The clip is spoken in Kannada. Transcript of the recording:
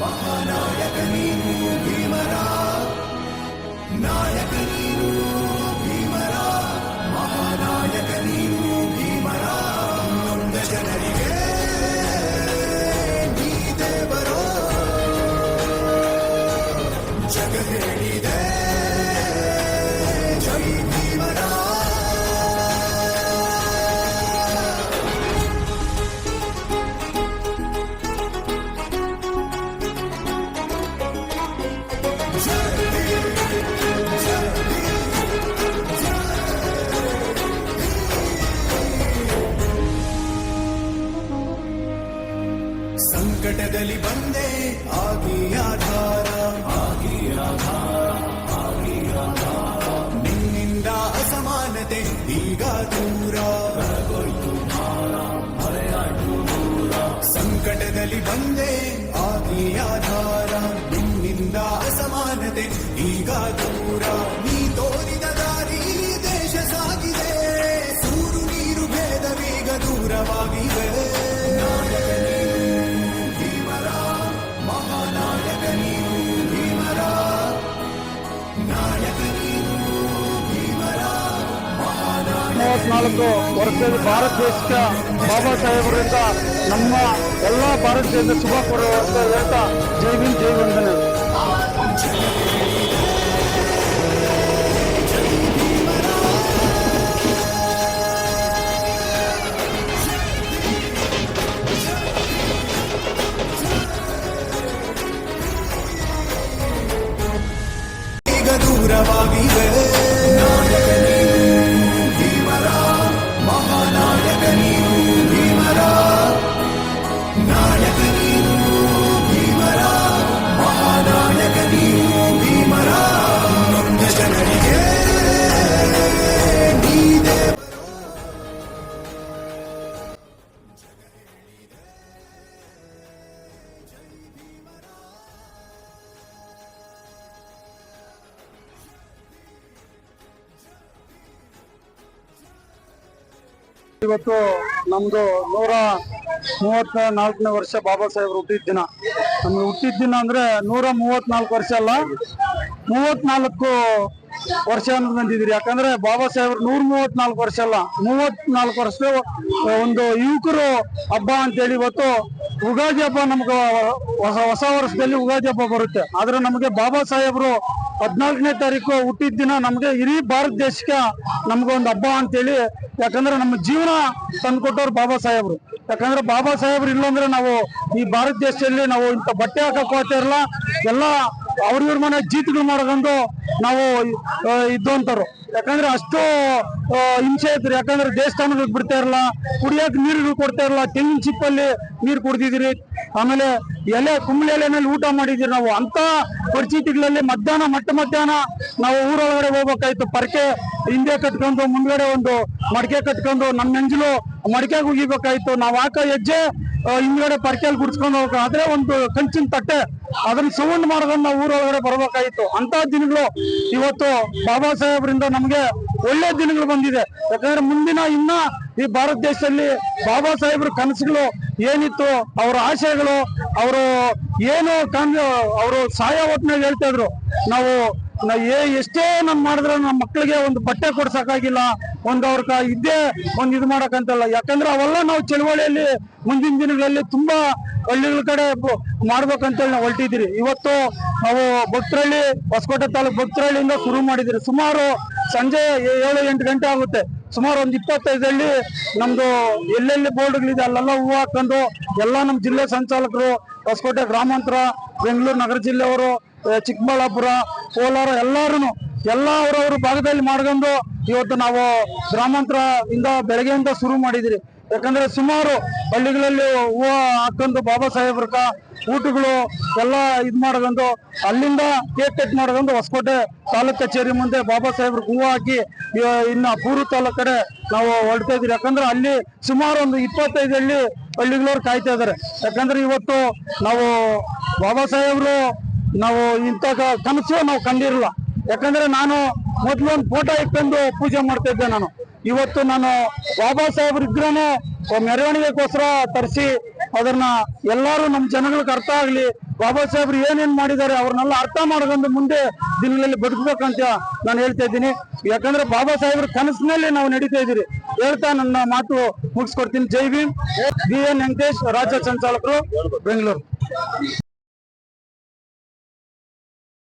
ಮಹಾನಾಯಕ ನೀನು ಭೀಮರ ನಾಯಕ ನೀನು ಭೀಮರ ಮಹಾನಾಯಕ ನೀನು ಭೀಮರ ಜಗ ಹೇಳಿದೆ ಸಂಕಟದಲ್ಲಿ ಬಂದೆ. ಆಗಿ ಆಧಾರ ಆಗಿ ಆಧಾರ ಆಗಿ ಆಧಾರ. ನಿನ್ನಿಂದ ಅಸಮಾನತೆ, ಈಗ ದೂರ. ಸಂಕಟದಲ್ಲಿ ಬಂದೆ, ಆಗಿ ಆಧಾರ. ನಿನ್ನಿಂದ ಅಸಮಾನತೆ, ಈಗ ದೂರ. ಮಹಾನಾಯಕ ಮೂವತ್ನಾಲ್ಕು ವರ್ಷದ ಭಾರತ ದೇಶಕ್ಕೆ ಬಾಬಾ ಸಾಹೇಬರಿಂದ ನಮ್ಮ ಎಲ್ಲ ಭಾರತ ದೇಶದ ಶುಭ ಕೋರುವ ಅಂತ ಹೇಳ್ತಾ ಜೈ ಭೀಮ್ ಜೈ ವಂದನೆ ಇವತ್ತು ನಮ್ದು ನೂರ ಮೂವತ್ತ ನಾಲ್ಕನೇ ವರ್ಷ ಬಾಬಾ ಸಾಹೇಬ್ರು ಹುಟ್ಟಿದ ದಿನ. ನಮ್ಗೆ ಹುಟ್ಟಿದ ದಿನ ಅಂದ್ರೆ ನೂರ ಮೂವತ್ನಾಲ್ಕು ವರ್ಷ ಅಲ್ಲ, ಮೂವತ್ನಾಲ್ಕು ವರ್ಷ ಅನ್ನೋದು ಬಂದಿದ್ರಿ ಯಾಕಂದ್ರೆ ಬಾಬಾ ಸಾಹೇಬ್ರು ನೂರ ಮೂವತ್ನಾಲ್ಕು ವರ್ಷ ಅಲ್ಲ, ಮೂವತ್ನಾಲ್ಕು ವರ್ಷ ಒಂದು ಯುವಕರು ಹಬ್ಬ ಅಂತೇಳಿ ಇವತ್ತು ಉಗಾದಿ ಹಬ್ಬ ನಮ್ಗೆ ಹೊಸ ಹೊಸ ವರ್ಷದಲ್ಲಿ ಉಗಾದಿ ಹಬ್ಬ ಬರುತ್ತೆ. ಆದ್ರೆ ನಮಗೆ ಬಾಬಾ ಸಾಹೇಬ್ರು ಹದಿನಾಲ್ಕನೇ ತಾರೀಕು ಹುಟ್ಟಿದ ದಿನ ನಮಗೆ ಇಡೀ ಭಾರತ ದೇಶಕ್ಕೆ ನಮ್ಗೆ ಒಂದು ಹಬ್ಬ ಅಂತೇಳಿ, ಯಾಕಂದ್ರೆ ನಮ್ಮ ಜೀವನ ತಂದುಕೊಟ್ಟವ್ರು ಬಾಬಾ ಸಾಹೇಬ್ರು. ಯಾಕಂದ್ರೆ ಬಾಬಾ ಸಾಹೇಬ್ರು ಇಲ್ಲಂದ್ರೆ ನಾವು ಈ ಭಾರತ ದೇಶದಲ್ಲಿ ನಾವು ಇಂಥ ಬಟ್ಟೆ ಹಾಕಕ್ ಹೋಗ್ತಾ ಇರಲ್ಲ, ಎಲ್ಲ ಅವ್ರಿವ್ರ ಮನೆ ಜೀತಗಳು ಮಾಡ್ಕೊಂಡು ನಾವು ಇದ್ದಂಥವ್ರು ಯಾಕಂದ್ರೆ ಅಷ್ಟು ಹಿಂಸೆ ಇದ್ರು ಯಾಕಂದ್ರೆ ದೇವಸ್ಥಾನಗಳಿಗೆ ಬಿಡ್ತಾ ಇರಲ್ಲ ಕುಡಿಯೋಕೆ ನೀರುಗಳು ಕೊಡ್ತಾ ಇರಲ್ಲ, ತೆಂಗಿನ ಚಿಪ್ಪಲ್ಲಿ ನೀರು ಕುಡ್ದಿದ್ರಿ ಆಮೇಲೆ ಎಲೆ ಕುಂಬಳ ಊಟ ಮಾಡಿದಿರಿ ನಾವು. ಅಂತ ಪರಿಸ್ಥಿತಿಗಳಲ್ಲಿ ಮಧ್ಯಾಹ್ನ, ಮಟ್ಟ ಮಧ್ಯಾಹ್ನ ನಾವು ಊರೊಳಗಡೆ ಹೋಗ್ಬೇಕಾಯ್ತು. ಪರ್ಕೆ ಹಿಂದೆ ಕಟ್ಕೊಂಡು, ಮುಂದ್ಗಡೆ ಒಂದು ಮಡಿಕೆ ಕಟ್ಕೊಂಡು, ನಮ್ಮ ನೆಂಜಲು ಮಡಿಕೆಗೆ ಹೋಗಿಬೇಕಾಯ್ತು ನಾವು ಹಾಕೋ ಹೆಜ್ಜೆ ಹಿಂದ್ಗಡೆ ಪರ್ಕೆಯಲ್ಲಿ ಗುಡ್ಸ್ಕೊಂಡು ಹೋಗ್ಬೇಕು. ಆದ್ರೆ ಒಂದು ಕಂಚಿನ ತಟ್ಟೆ, ಅದನ್ನ ಸೌಂಡ್ ಮಾಡ್ಕೊಂಡು ನಾವು ಊರೊಳಗಡೆ ಬರ್ಬೇಕಾಯ್ತು. ಅಂತ ದಿನಗಳು ಇವತ್ತು ಬಾಬಾ ಸಾಹೇಬ್ರಿಂದ ನಮ್ಗೆ ಒಳ್ಳೆ ದಿನಗಳು ಬಂದಿದೆ. ಯಾಕಂದ್ರೆ ಮುಂದಿನ ಇನ್ನ ಈ ಭಾರತ ದೇಶದಲ್ಲಿ ಬಾಬಾ ಸಾಹೇಬ್ರ ಕನಸುಗಳು ಏನಿತ್ತು, ಅವರ ಆಶಯಗಳು, ಅವರು ಏನು ಅವರು ಸಹಾಯ ಒಟ್ಟಿನಲ್ಲಿ ಹೇಳ್ತಾ ಇದ್ರು. ನಾವು ಎಷ್ಟೇ ನಮ್ ಮಾಡಿದ್ರೆ ನಮ್ಮ ಮಕ್ಕಳಿಗೆ ಒಂದು ಬಟ್ಟೆ ಕೊಡ್ಸಕ್ಕಾಗಿಲ್ಲ, ಒಂದು ಅವ್ರ ಇದ್ದೇ ಒಂದು ಇದು ಮಾಡಕ್ಕಂತಲ್ಲ. ಯಾಕಂದ್ರೆ ಅವೆಲ್ಲ ನಾವು ಚಳವಳಿಯಲ್ಲಿ, ಮುಂದಿನ ದಿನಗಳಲ್ಲಿ ತುಂಬಾ ಹಳ್ಳಿಗಳ ಕಡೆ ಮಾಡ್ಬೇಕಂತೇಳಿ ನಾವು ಹೊರಟಿದ್ದೀರಿ. ಇವತ್ತು ನಾವು ಭಕ್ತರಳ್ಳಿ, ಹೊಸಕೋಟೆ ತಾಲೂಕು ಭಕ್ತರಳ್ಳಿಯಿಂದ ಶುರು ಮಾಡಿದಿರಿ ಸುಮಾರು ಸಂಜೆ ಏಳು ಎಂಟು ಗಂಟೆ ಆಗುತ್ತೆ. ಸುಮಾರು ಒಂದು ಇಪ್ಪತ್ತೈದಲ್ಲಿ ನಮ್ದು ಎಲ್ಲೆಲ್ಲಿ ಬೋರ್ಡ್ಗಳಿದೆ ಅಲ್ಲೆಲ್ಲ ಹೂವು ಹಾಕೊಂಡು ಎಲ್ಲ ನಮ್ಮ ಜಿಲ್ಲೆ ಸಂಚಾಲಕರು, ಹೊಸಕೋಟೆ ಗ್ರಾಮಾಂತರ, ಬೆಂಗಳೂರು ನಗರ ಜಿಲ್ಲೆಯವರು ಚಿಕ್ಕಬಳ್ಳಾಪುರ, ಕೋಲಾರ ಎಲ್ಲರೂ ಎಲ್ಲ ಅವರವ್ರ ಭಾಗದಲ್ಲಿ ಮಾಡ್ಕೊಂಡು ಇವತ್ತು ನಾವು ಗ್ರಾಮಾಂತರ ಇಂದ ಬೆಳಗ್ಗೆಯಿಂದ ಶುರು ಮಾಡಿದಿರಿ. ಯಾಕಂದ್ರೆ ಸುಮಾರು ಹಳ್ಳಿಗಳಲ್ಲಿ ಹೂವು ಹಾಕೊಂಡು ಬಾಬಾ ಸಾಹೇಬ್ರ ಊಟಗಳು ಎಲ್ಲ ಇದು ಮಾಡ್ಕೊಂಡು ಅಲ್ಲಿಂದ ಕೇಕ್ ಕಟ್ ಮಾಡ್ಕೊಂಡು ಹೊಸಕೋಟೆ ತಾಲೂಕ್ ಕಚೇರಿ ಮುಂದೆ ಬಾಬಾ ಸಾಹೇಬ್ರ ಹೂವು ಹಾಕಿ ಇನ್ನು ಪೂರ್ವ ತಾಲೂಕು ಕಡೆ ನಾವು ಹೊರಡ್ತಾ ಇದ್ದೀವಿ. ಯಾಕಂದ್ರೆ ಅಲ್ಲಿ ಸುಮಾರು ಒಂದು ಇಪ್ಪತ್ತೈದು ಹಳ್ಳಿ ಹಳ್ಳಿಗಳವ್ರು ಕಾಯ್ತಾ ಇದ್ದಾರೆ. ಯಾಕಂದ್ರೆ ಇವತ್ತು ನಾವು ಬಾಬಾ ಸಾಹೇಬ್ರು ನಾವು ಇಂಥ ಕನಸು ನಾವು ಕಂಡಿರಲ್ಲ. ಯಾಕಂದ್ರೆ ನಾನು ಮೊದ್ಲು ಒಂದು ಫೋಟೋ ಇಟ್ಕೊಂಡು ಪೂಜೆ ಮಾಡ್ತಾ ಇದ್ದೆ ನಾನು. ಇವತ್ತು ನಾನು ಬಾಬಾ ಸಾಹೇಬ್ರ ಇದ್ರೇನೆ ಮೆರವಣಿಗೆಗೋಸ್ಕರ ತರಿಸಿ ಅದನ್ನ ಎಲ್ಲಾರು ನಮ್ಮ ಜನಗಳಿಗೆ ಅರ್ಥ ಆಗ್ಲಿ, ಬಾಬಾ ಸಾಹೇಬ್ರು ಏನೇನ್ ಮಾಡಿದ್ದಾರೆ ಅವ್ರನ್ನೆಲ್ಲ ಅರ್ಥ ಮಾಡ್ಕೊಂಡು ಮುಂದೆ ದಿನಗಳಲ್ಲಿ ಬದುಕಬೇಕಂತ ನಾನು ಹೇಳ್ತಾ ಇದ್ದೀನಿ. ಯಾಕಂದ್ರೆ ಬಾಬಾ ಸಾಹೇಬ್ರ ಕನಸಿನಲ್ಲಿ ನಾವು ನಡೀತಾ ಇದ್ದೀರಿ. ಹೇಳ್ತಾ ನನ್ನ ಮಾತು ಮುಗಿಸ್ಕೊಡ್ತೀನಿ. ಜೈ ಭೀಮ್. ಬಿ ಎನ್ ವೆಂಕಟೇಶ್, ರಾಜ್ಯ ಸಂಚಾಲಕರು, ಬೆಂಗಳೂರು.